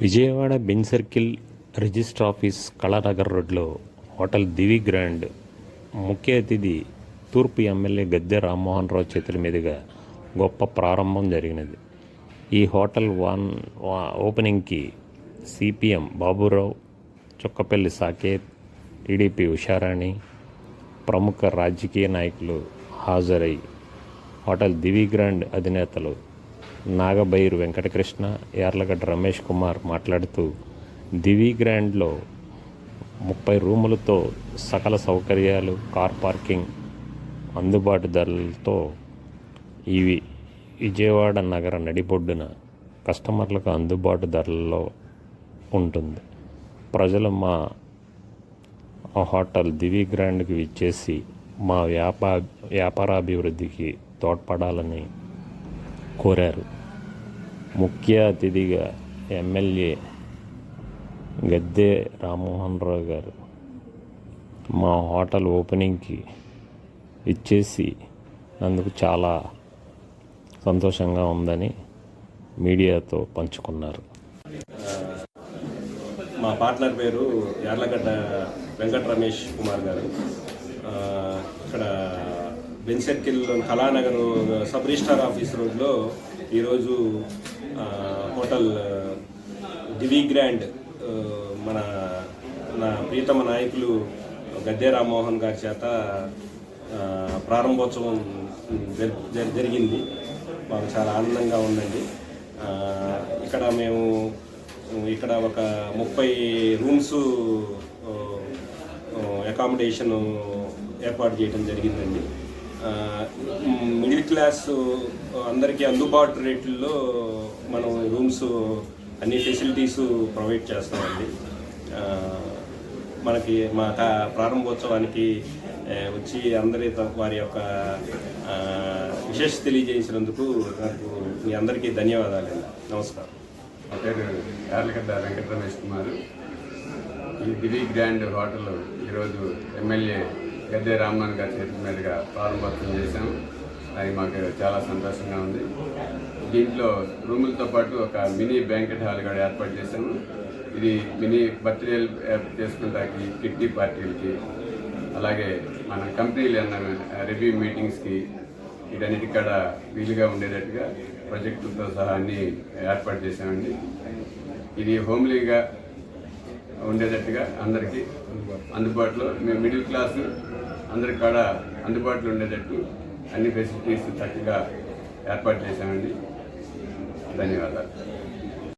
Vijayawada Benz circle register office Kalanagar రోడ్లో hotel దివి grand ముఖ్య అతిథి తూర్పు ఎమ్మెల్యే గద్దె రామ్మోహన్ రావు చేతుల మీదుగా గొప్ప ప్రారంభం జరిగినది. ఈ హోటల్ వన్ వా- ఓపెనింగ్కి సిపిఎం బాబురావు చుక్కపల్లి సాకేత్ టీడీపీ ఉషారాణి ప్రముఖ రాజకీయ నాయకులు హాజరై హోటల్ దివి గ్రాండ్ అధినేతలు నాగబైరు వెంకటకృష్ణ యార్లగడ్డ రమేష్ కుమార్ మాట్లాడుతూ దివి గ్రాండ్లో ముప్పై రూములతో సకల సౌకర్యాలు కార్ పార్కింగ్ అందుబాటు ధరలతో ఇవి విజయవాడ నగర నడిబొడ్డున కస్టమర్లకు అందుబాటు ధరలలో ఉంటుంది. ప్రజలు మా హోటల్ దివి గ్రాండ్కి విచ్చేసి మా వ్యాపా వ్యాపారాభివృద్ధికి తోడ్పడాలని కోరారు. ముఖ్య అతిథిగా ఎమ్మెల్యే గద్దె రామ్మోహన్ రావు గారు మా హోటల్ ఓపెనింగ్కి ఇచ్చేసి అందుకు చాలా సంతోషంగా ఉందని మీడియాతో పంచుకున్నారు. మా పార్ట్నర్ పేరు యార్లగడ్డ వెంకట రమేష్ కుమార్ గారు. ఇక్కడ Benz circle Kalanagar sub registrar office రోడ్లో ఈరోజు హోటల్ దివి గ్రాండ్ మన నా ప్రీతమ నాయకులు గద్దె రామ్మోహన్ గారి చేత ప్రారంభోత్సవం జరి- జరిగింది. మాకు చాలా ఆనందంగా ఉందండి. ఇక్కడ మేము ఇక్కడ ఒక ముప్పై రూమ్స్ అకామిడేషన్ ఏర్పాటు చేయడం జరిగిందండి. మిడిల్ క్లాస్ అందరికీ అందుబాటు రేట్లలో మనం రూమ్స్ అన్ని ఫెసిలిటీస్ ప్రొవైడ్ చేస్తామండి. మనకి మా ప్రారంభోత్సవానికి వచ్చి అందరి వారి యొక్క విశేష తెలియజేసినందుకు నాకు మీ అందరికీ ధన్యవాదాలు నమస్కారం. నా పేరు యార్లగడ్డ వెంకట రమేష్ కుమార్. ఈ దివి గ్రాండ్ హోటల్ ఈరోజు ఎమ్మెల్యే గద్దె రామ్మోహన్ గారి చేతుల మీదుగా ప్రారంభోత్సవం చేశాము అది మాకు చాలా సంతోషంగా ఉంది. దీంట్లో రూములతో పాటు ఒక మినీ బ్యాంకెట్ హాల్ కూడా ఏర్పాటు చేశాము. ఇది మినీ బర్త్డే చేసుకుంటాకి కిట్టి పార్టీలకి అలాగే మన కంపెనీలు ఏమన్నా రివ్యూ మీటింగ్స్కి వీటన్నిటి కాడ వీలుగా ఉండేటట్టుగా ప్రాజెక్టులతో సహా అన్ని ఏర్పాటు చేశామండి. ఇది హోమ్లీగా ఉండేటట్టుగా అందరికీ అందుబాటులో మేము మిడిల్ క్లాస్ అందరికి కూడా అందుబాటులో ఉండేటట్టు అన్ని ఫెసిలిటీస్ చక్కగా ఏర్పాటు చేశామండి. ధన్యవాదాలు.